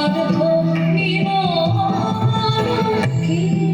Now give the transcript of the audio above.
সাধক নিবারণ কে